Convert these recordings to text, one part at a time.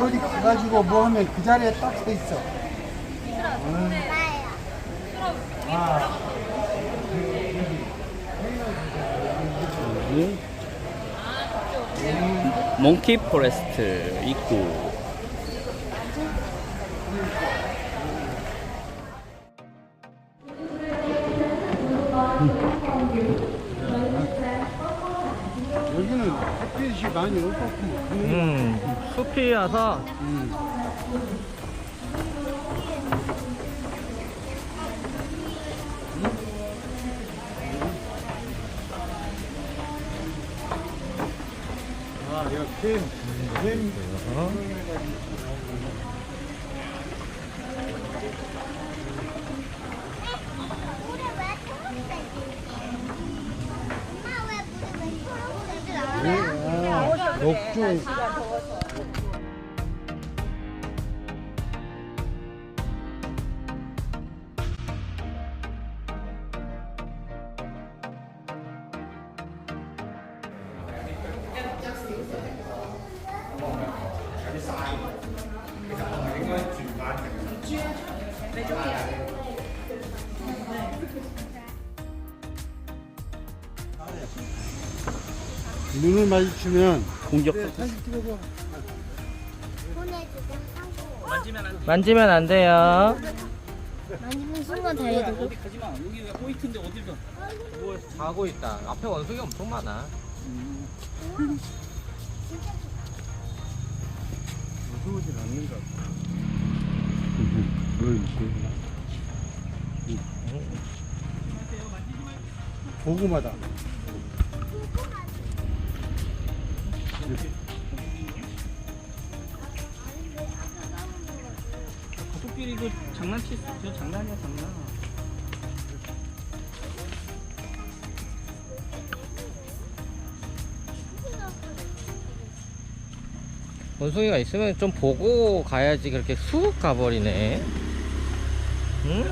어디 가가지고 뭐 하면 그 자리에 딱 서 있어. 응. 아. 여기. 몽키 포레스트 있고 여기는 햇빛이 많이 없었고. 음 숲이어서 음. 아, 이거. 아. 눈을 마주치면 공격 사진 찍어줘. 만지면 안 돼요. 만지는 순간 달려들고. 가지 마. 여기 왜 포인트인데 어딜 가? 뭐 자고 있다. 앞에 원숭이 엄청 많아. 무서우진 않는가 봐. 고구마다. 가족끼리 이거 장난치 저 장난이야 장난. 원숭이가 있으면 좀 보고 가야지 그렇게 쑥 가버리네. 응?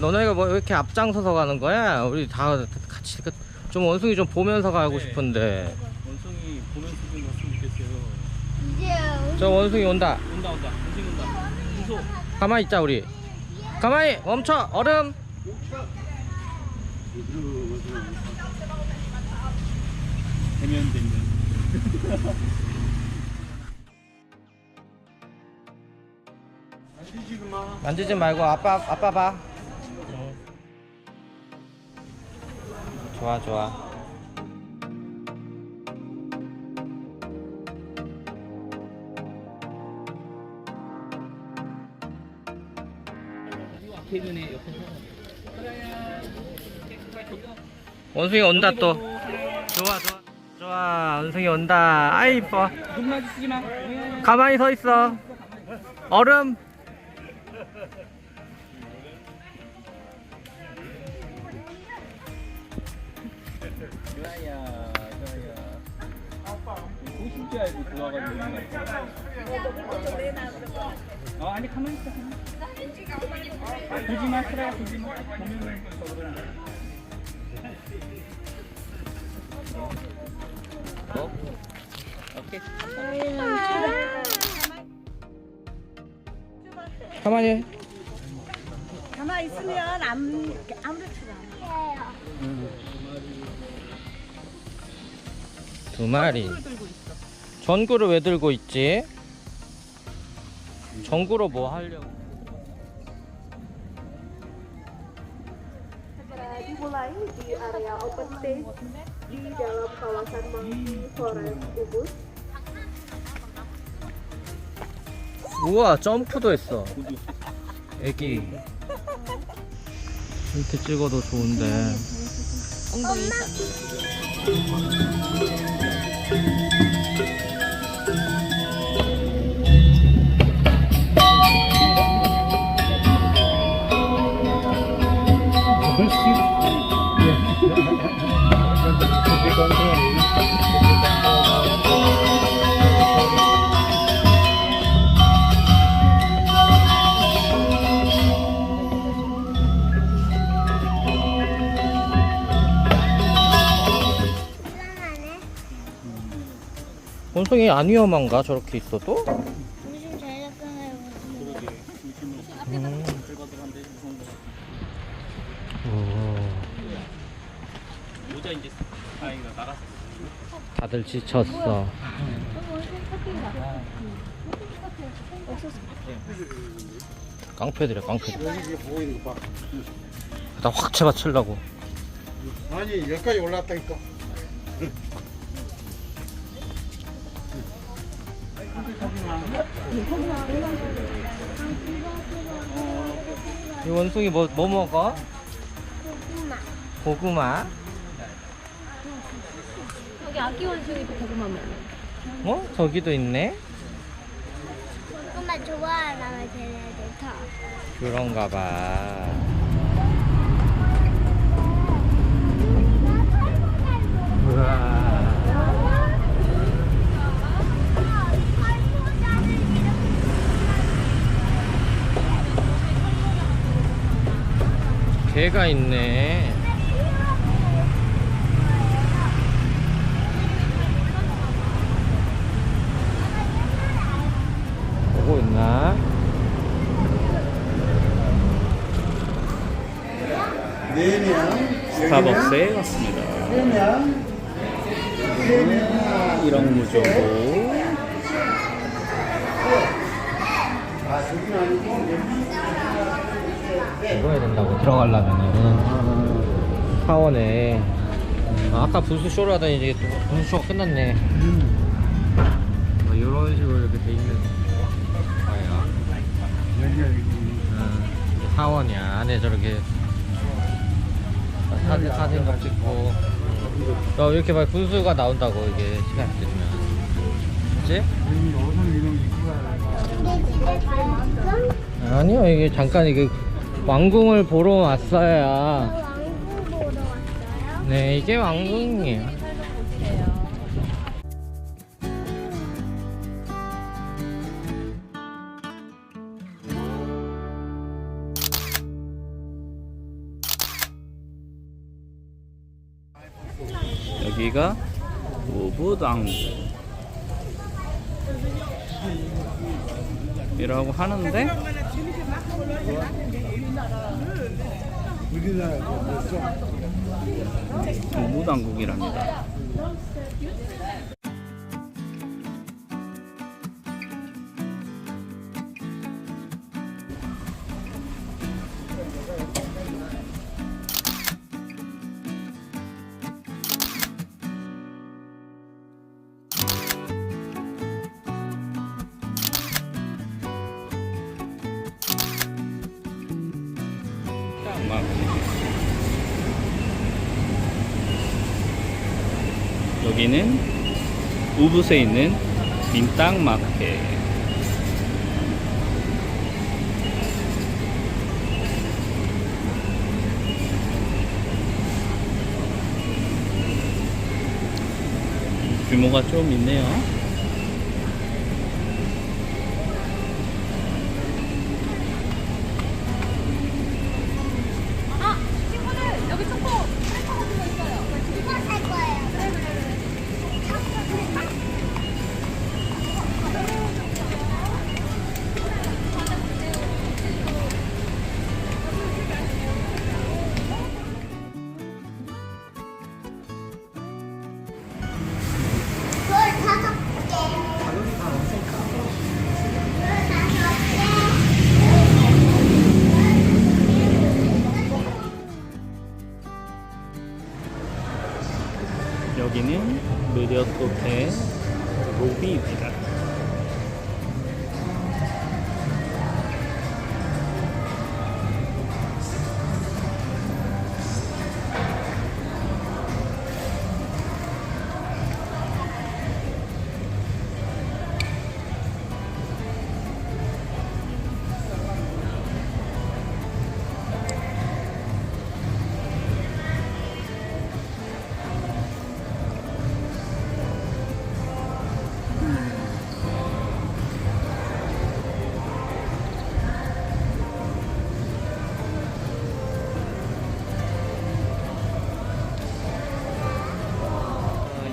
너네가 뭐왜 이렇게 앞장서서 가는 거야? 우리 다 같이 그- 좀 원숭이 좀 보면서 가고 싶은데 원숭이 보면서 좀 갔으면 좋겠어요. 이제 저 원숭이 온다 온다 온다. 원숭이 온다. 무서. 가만히 있자 우리 가만히 멈춰 얼음 대면 대면. 만지지 마. 만지지 말고 아빠 아빠 봐. 좋아 좋아. 대면에 옆에 원숭이 온다 또. 좋아 좋아 좋아 원숭이 온다. 아이 이뻐. 가만히 서 있어. 얼음. 줄 알고 들어와가지고. 어 아니 가만히 있어. 가만히 있어. 보지 마 그래 보지 마. 보면은. 어? 오케이. 가만히. 해. 가만히 있으면 안, 아무렇지도 않아. 두 마리. 전구를 왜 들고 있지? 전구로 뭐 하려고? dimulai di area open space di dalam kawasan Monkey Forest Ubud. 우와 점프도 했어. 애기. 이렇게 찍어도 좋은데. 불안하 원숭이 안 위험한가 저렇게 있어도? 중심 잘 잡잖아요. 음. 이제 아이가 나갔어. 다들 지쳤어. 깡패들이야 깡패들. 여기 보이는 거 봐. 나확 채받 치려고. 아니 여기까지 올라왔다니까. 이 원숭이 뭐, 뭐 먹어? 고구마. 여기 아기 원숭이도 고구마 먹어. 어? 저기도 있네? 고구마 좋아하나 쟤네들 다. 그런가 봐. 우와. 개가 있네. 보고 있나? 스타벅스에 왔습니다. 이런 무조고. 아. 입어야 된다고 들어가려면은 사원에 아, 아까 분수 쇼를 하더니 이제 또 분수 쇼가 끝났네 뭐 이런 식으로 이렇게 돼 있는. 음, 사원이야 안에 저렇게 사진 사진 좀 찍고 또 이렇게 막 분수가 나온다고 이게 시간 그치? 근데 집에 가요? 아니요 이게 잠깐 이게 왕궁을 보러 왔어요 왕국 보러 왔어요? 네 이게 왕궁이에요 여기가 우부당 이라고 하는데. 우부당국이랍니다. 여기는 우붓에 있는 민땅 마켓. 규모가 좀 있네요. 여기는 느렸 호텔 로비입니다.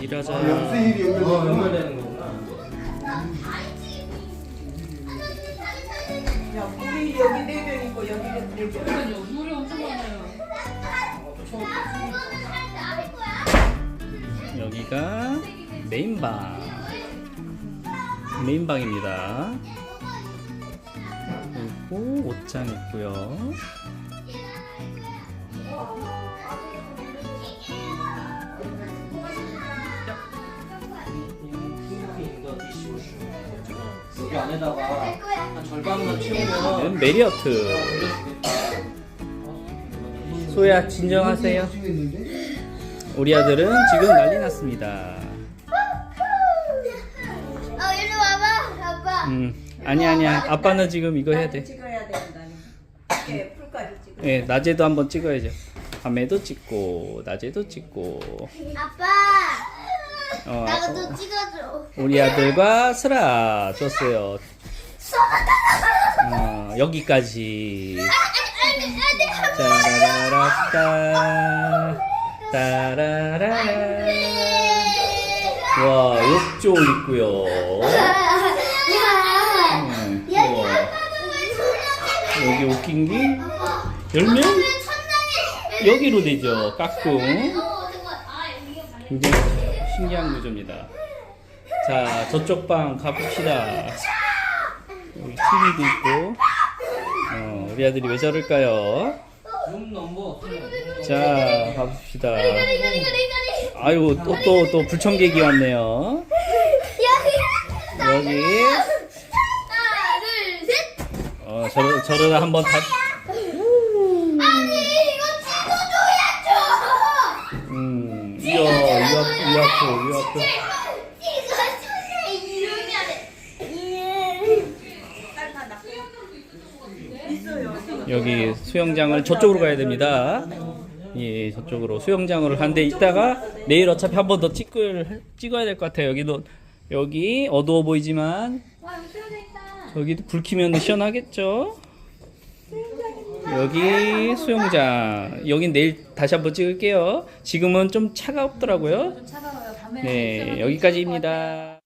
일하자. 아, 연수일이 연결되는 거구나. 야, 우리 여기 네 명이고 여기 네 명이요. 물이 엄청 많아요. 여기가 메인방. 메인방입니다. 그리고 옷장 있고요. 여기 안에다가 한 절반만 채우면 여기는 메리어트. 소야 진정하세요. 우리 아들은 지금 난리 났습니다. 어, 일로 와봐, 아빠. 음, 아니 아니야. 아빠는 지금 이거 해야 돼. 찍어야 된다니. 이렇게 풀까지 찍어. 예, 낮에도 한번 찍어야죠. 밤에도 찍고 낮에도 찍고. 아빠, 어, 나도 찍어줘. 우리 아들과 슬아 줬어요. 어, 여기까지. 짜라라라따 따라라라. 와, 욕조 있고요. 음, 우와. 여기 웃긴 게 열면 여기로 되죠. 까꿍. 굉장히 신기한 구조입니다. 자, 저쪽 방 가봅시다. 여기 TV도 있고. 어, 우리 아들이 왜 저럴까요? 룸 넘버 자, 가봅시다. 아이고, 또, 또, 또 불청객이 왔네요. 여기, 하나, 둘, 셋. 어, 저러, 저러다 한번 다, 이름이 안 돼. 여기 수영장을 저쪽으로 가야 됩니다. 예, 저쪽으로 수영장으로 가는데 이따가 내일 어차피 한 번 더 찍을 찍어야 될 것 같아요. 여기도 여기 어두워 보이지만 저기도 불 켜면 시원하겠죠? 여기 수영장. 여긴 내일 다시 한번 찍을게요. 지금은 좀 차갑더라고요. 네, 여기까지입니다.